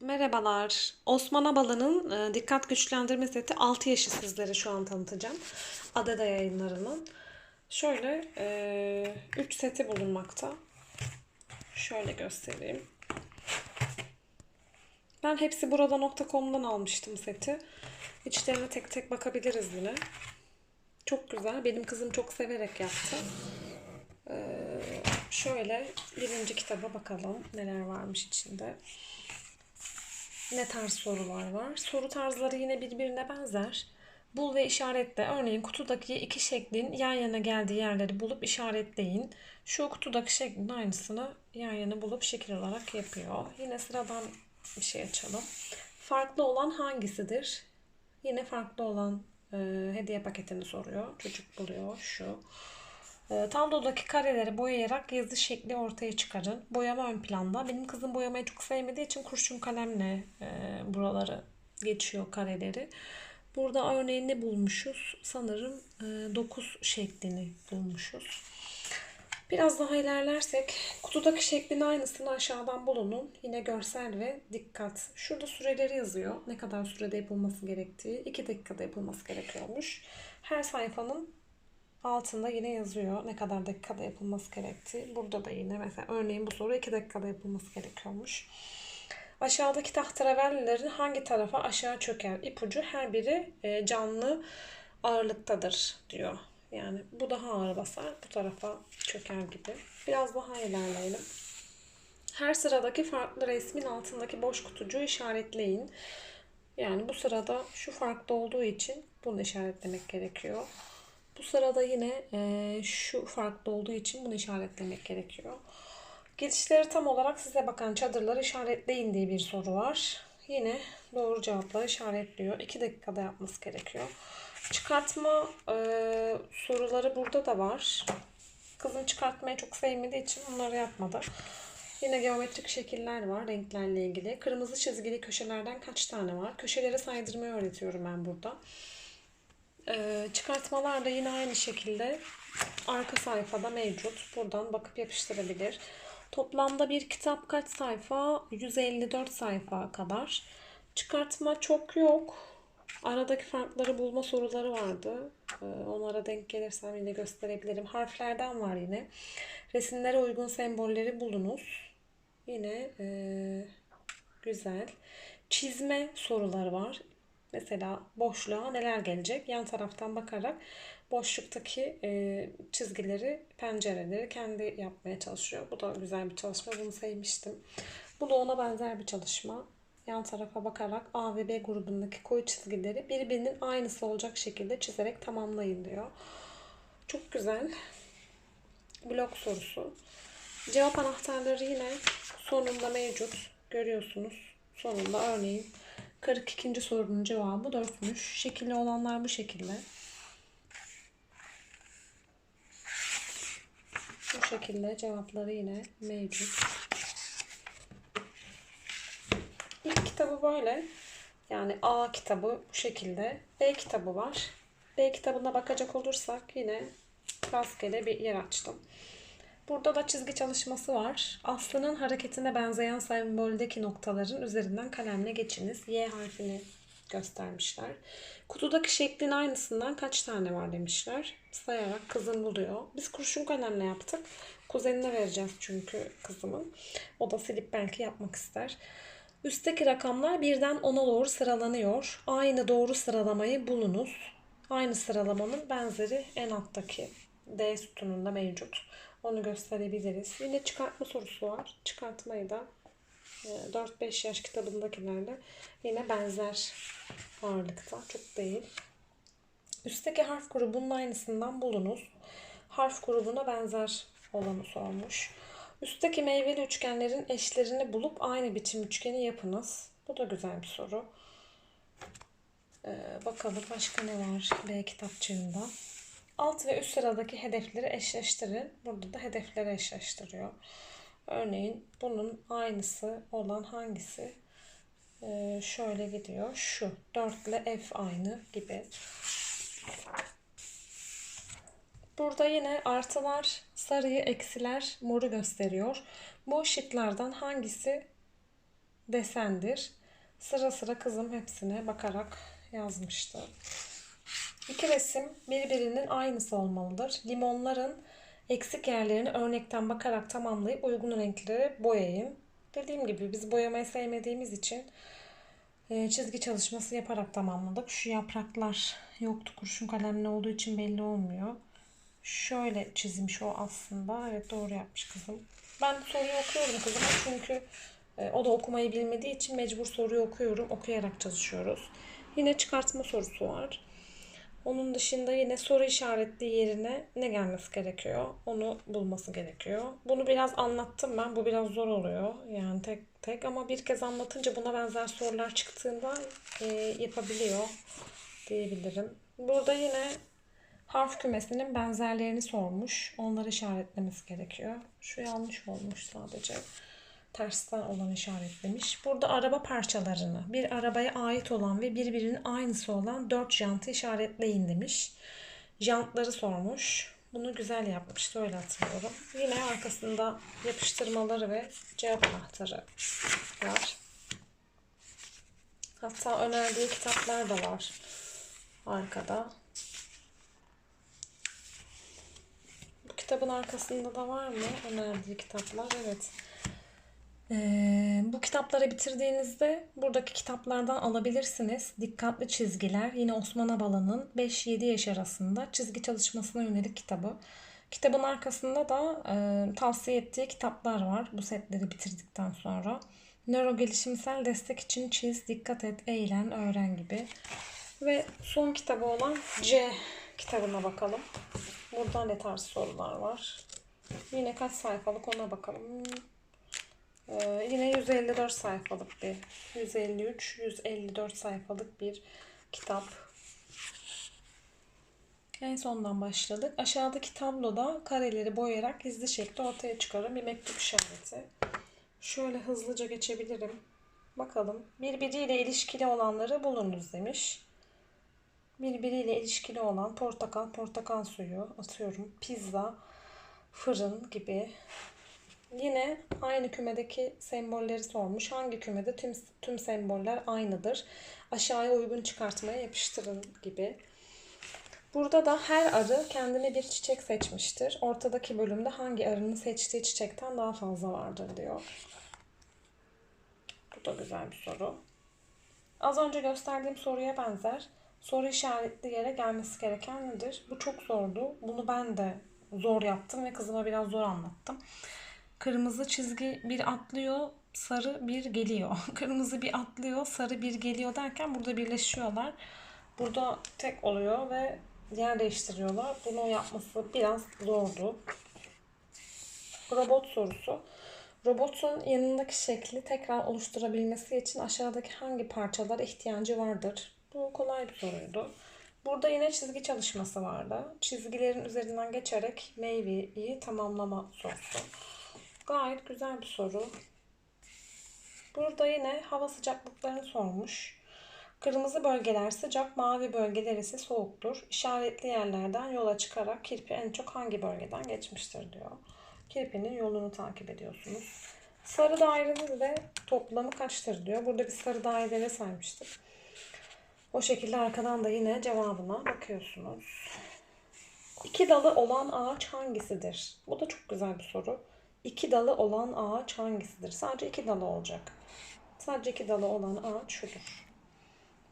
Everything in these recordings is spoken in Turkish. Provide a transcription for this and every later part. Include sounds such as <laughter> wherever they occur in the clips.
Merhabalar. Osman Abalı'nın e, dikkat güçlendirme seti 6 yaşı sizlere şu an tanıtacağım. Adada yayınlarının. Şöyle 3 seti bulunmakta. Şöyle göstereyim. Ben hepsi burada.com'dan almıştım seti. İçlerine tek tek bakabiliriz yine. Çok güzel. Benim kızım çok severek yaptı. Ee, şöyle birinci kitaba bakalım neler varmış içinde. Ne tarz sorular var? Soru tarzları yine birbirine benzer. Bul ve işaretle. Örneğin kutudaki iki şeklin yan yana geldiği yerleri bulup işaretleyin. Şu kutudaki şeklin aynısını yan yana bulup şekil olarak yapıyor. Yine sıradan bir şey açalım. Farklı olan hangisidir? Yine farklı olan e, hediye paketini soruyor. Çocuk buluyor şu. E, tablodaki kareleri boyayarak yazı şekli ortaya çıkarın. Boyama ön planda. Benim kızım boyamayı çok sevmediği için kurşun kalemle e, buraları geçiyor kareleri. Burada örneğin ne bulmuşuz? Sanırım e, 9 şeklini bulmuşuz. Biraz daha ilerlersek kutudaki şeklin aynısını aşağıdan bulunun. Yine görsel ve dikkat. Şurada süreleri yazıyor. Ne kadar sürede yapılması gerektiği. 2 dakikada yapılması gerekiyormuş. Her sayfanın altında yine yazıyor ne kadar dakikada yapılması gerektiği. Burada da yine mesela örneğin bu soru 2 dakikada yapılması gerekiyormuş. Aşağıdaki tahterevallilerin hangi tarafa aşağı çöker? İpucu her biri e, canlı ağırlıktadır diyor. Yani bu daha ağır basar, bu tarafa çöker gibi. Biraz daha ilerleyelim. Her sıradaki farklı resmin altındaki boş kutucuğu işaretleyin. Yani bu sırada şu farklı olduğu için bunu işaretlemek gerekiyor. Bu sırada yine e, şu farklı olduğu için bunu işaretlemek gerekiyor. Geçişleri tam olarak size bakan çadırları işaretleyin diye bir soru var. Yine doğru cevapları işaretliyor. 2 dakikada yapması gerekiyor. Çıkartma e, soruları burada da var. Kızım çıkartmayı çok sevmediği için onları yapmadı. Yine geometrik şekiller var renklerle ilgili. Kırmızı çizgili köşelerden kaç tane var? Köşeleri saydırmayı öğretiyorum ben burada. Ee, çıkartmalar da yine aynı şekilde arka sayfada mevcut. Buradan bakıp yapıştırabilir. Toplamda bir kitap kaç sayfa? 154 sayfa kadar. Çıkartma çok yok. Aradaki farkları bulma soruları vardı. Ee, onlara denk gelirsem yine gösterebilirim. Harflerden var yine. Resimlere uygun sembolleri bulunuz. Yine e, güzel. Çizme soruları var. Mesela boşluğa neler gelecek? Yan taraftan bakarak boşluktaki e, çizgileri, pencereleri kendi yapmaya çalışıyor. Bu da güzel bir çalışma. Bunu sevmiştim. Bu da ona benzer bir çalışma. Yan tarafa bakarak A ve B grubundaki koyu çizgileri birbirinin aynısı olacak şekilde çizerek tamamlayın diyor. Çok güzel. Blok sorusu. Cevap anahtarları yine sonunda mevcut. Görüyorsunuz. Sonunda örneğin 42. sorunun cevabı 4'müş. Şekilli olanlar bu şekilde. Bu şekilde cevapları yine mevcut. İlk kitabı böyle. Yani A kitabı bu şekilde. B kitabı var. B kitabına bakacak olursak yine rastgele bir yer açtım. Burada da çizgi çalışması var. Aslı'nın hareketine benzeyen semboldeki noktaların üzerinden kalemle geçiniz. Y harfini göstermişler. Kutudaki şeklin aynısından kaç tane var demişler. Sayarak kızım buluyor. Biz kurşun kalemle yaptık. Kuzenine vereceğiz çünkü kızımın. O da silip belki yapmak ister. Üstteki rakamlar birden 10'a doğru sıralanıyor. Aynı doğru sıralamayı bulunuz. Aynı sıralamanın benzeri en alttaki D sütununda mevcut. Onu gösterebiliriz. Yine çıkartma sorusu var. Çıkartmayı da 4-5 e, yaş kitabındakilerle yine benzer ağırlıkta. Çok değil. Üstteki harf grubunun aynısından bulunuz. Harf grubuna benzer olanı sormuş. Üstteki meyveli üçgenlerin eşlerini bulup aynı biçim üçgeni yapınız. Bu da güzel bir soru. Ee, bakalım başka ne var B kitapçığında. Alt ve üst sıradaki hedefleri eşleştirin. Burada da hedefleri eşleştiriyor. Örneğin bunun aynısı olan hangisi? Ee, şöyle gidiyor. Şu. 4 ile F aynı gibi. Burada yine artılar sarıyı, eksiler moru gösteriyor. Bu şıklardan hangisi desendir. Sıra sıra kızım hepsine bakarak yazmıştı. İki resim birbirinin aynısı olmalıdır. Limonların eksik yerlerini örnekten bakarak tamamlayıp uygun renkleri boyayın. Dediğim gibi biz boyamayı sevmediğimiz için e, çizgi çalışması yaparak tamamladık. Şu yapraklar yoktu kurşun kalemle olduğu için belli olmuyor. Şöyle çizmiş o aslında. Evet doğru yapmış kızım. Ben soruyu okuyorum kızıma çünkü e, o da okumayı bilmediği için mecbur soruyu okuyorum. Okuyarak çalışıyoruz. Yine çıkartma sorusu var. Onun dışında yine soru işaretli yerine ne gelmesi gerekiyor? Onu bulması gerekiyor. Bunu biraz anlattım ben. Bu biraz zor oluyor. Yani tek tek ama bir kez anlatınca buna benzer sorular çıktığında e, yapabiliyor diyebilirim. Burada yine harf kümesinin benzerlerini sormuş. Onları işaretlemesi gerekiyor. Şu yanlış olmuş sadece tersten olan işaretlemiş. Burada araba parçalarını, bir arabaya ait olan ve birbirinin aynısı olan dört jantı işaretleyin demiş. Jantları sormuş. Bunu güzel yapmış, öyle hatırlıyorum. Yine arkasında yapıştırmaları ve cevap anahtarı var. Hatta önerdiği kitaplar da var arkada. Bu kitabın arkasında da var mı önerdiği kitaplar? Evet. Ee, bu kitapları bitirdiğinizde buradaki kitaplardan alabilirsiniz. Dikkatli çizgiler. Yine Osman Abala'nın 5-7 yaş arasında çizgi çalışmasına yönelik kitabı. Kitabın arkasında da e, tavsiye ettiği kitaplar var bu setleri bitirdikten sonra. Nöro gelişimsel destek için çiz, dikkat et, eğlen, öğren gibi. Ve son kitabı olan C kitabına bakalım. Burada ne tarz sorular var? Yine kaç sayfalık ona bakalım. Yine 154 sayfalık bir 153 154 sayfalık bir kitap. En sondan başladık. Aşağıdaki tabloda kareleri boyayarak hızlı şekilde ortaya çıkarın bir mektup işareti. Şöyle hızlıca geçebilirim. Bakalım. Birbiriyle ilişkili olanları bulunuz demiş. Birbiriyle ilişkili olan portakal, portakal suyu atıyorum. Pizza, fırın gibi Yine aynı kümedeki sembolleri sormuş. Hangi kümede tüm, tüm semboller aynıdır? Aşağıya uygun çıkartmaya yapıştırın gibi. Burada da her arı kendine bir çiçek seçmiştir. Ortadaki bölümde hangi arının seçtiği çiçekten daha fazla vardır diyor. Bu da güzel bir soru. Az önce gösterdiğim soruya benzer. Soru işaretli yere gelmesi gereken nedir? Bu çok zordu. Bunu ben de zor yaptım ve kızıma biraz zor anlattım. Kırmızı çizgi bir atlıyor, sarı bir geliyor. <laughs> Kırmızı bir atlıyor, sarı bir geliyor derken burada birleşiyorlar. Burada tek oluyor ve yer değiştiriyorlar. Bunu yapması biraz zordu. Robot sorusu. Robotun yanındaki şekli tekrar oluşturabilmesi için aşağıdaki hangi parçalara ihtiyacı vardır? Bu kolay bir soruydu. Burada yine çizgi çalışması vardı. Çizgilerin üzerinden geçerek meyveyi tamamlama sorusu. Gayet güzel bir soru. Burada yine hava sıcaklıklarını sormuş. Kırmızı bölgeler sıcak, mavi bölgeler ise soğuktur. İşaretli yerlerden yola çıkarak kirpi en çok hangi bölgeden geçmiştir diyor. Kirpinin yolunu takip ediyorsunuz. Sarı dairenin de toplamı kaçtır diyor. Burada bir sarı daire saymıştık. O şekilde arkadan da yine cevabına bakıyorsunuz. İki dalı olan ağaç hangisidir? Bu da çok güzel bir soru. İki dalı olan ağaç hangisidir? Sadece iki dalı olacak. Sadece iki dalı olan ağaç şudur.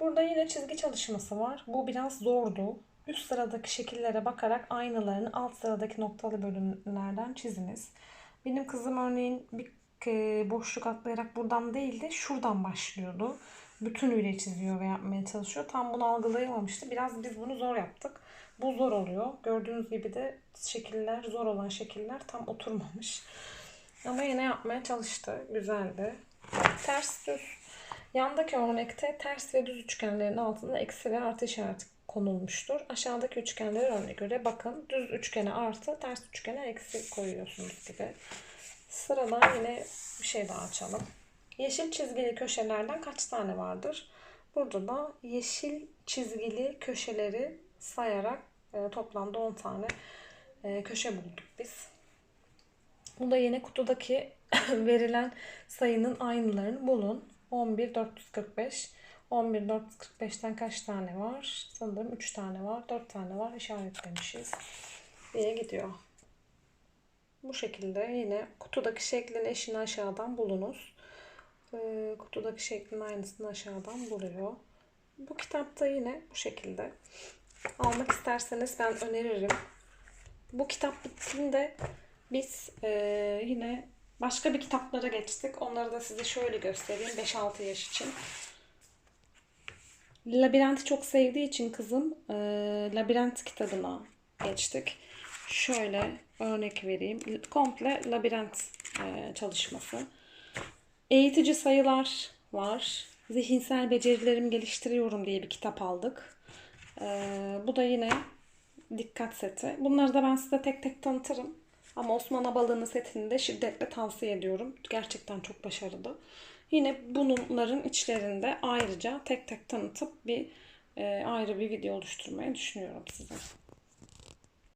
Burada yine çizgi çalışması var. Bu biraz zordu. Üst sıradaki şekillere bakarak aynalarını alt sıradaki noktalı bölümlerden çiziniz. Benim kızım örneğin bir e, boşluk atlayarak buradan değil de şuradan başlıyordu. Bütünüyle çiziyor ve yapmaya çalışıyor. Tam bunu algılayamamıştı. Biraz biz bunu zor yaptık. Bu zor oluyor. Gördüğünüz gibi de şekiller, zor olan şekiller tam oturmamış. Ama yine yapmaya çalıştı. Güzeldi. Ters düz. Yandaki örnekte ters ve düz üçgenlerin altında eksi ve artı işareti konulmuştur. Aşağıdaki üçgenler örneğe göre bakın düz üçgene artı, ters üçgene eksi koyuyorsunuz gibi. Sıradan yine bir şey daha açalım. Yeşil çizgili köşelerden kaç tane vardır? Burada da yeşil çizgili köşeleri sayarak e, toplamda 10 tane e, köşe bulduk biz. Bu da yine kutudaki <laughs> verilen sayının aynılarını bulun. 11 445. 11 445'ten kaç tane var? Sanırım 3 tane var. 4 tane var. İşaretlemişiz. diye gidiyor. Bu şekilde yine kutudaki şeklin eşini aşağıdan bulunuz. Ee, kutudaki şeklin aynısını aşağıdan buluyor. Bu kitapta yine bu şekilde. Almak isterseniz ben öneririm. Bu kitap bittiğinde biz e, yine başka bir kitaplara geçtik. Onları da size şöyle göstereyim 5-6 yaş için. Labirenti çok sevdiği için kızım e, labirent kitabına geçtik. Şöyle örnek vereyim. Komple labirent e, çalışması. Eğitici sayılar var. Zihinsel becerilerimi geliştiriyorum diye bir kitap aldık. E, bu da yine dikkat seti. Bunları da ben size tek tek tanıtırım. Ama Osman Abalı'nın setini de şiddetle tavsiye ediyorum. Gerçekten çok başarılı. Yine bunların içlerinde ayrıca tek tek tanıtıp bir e, ayrı bir video oluşturmayı düşünüyorum size.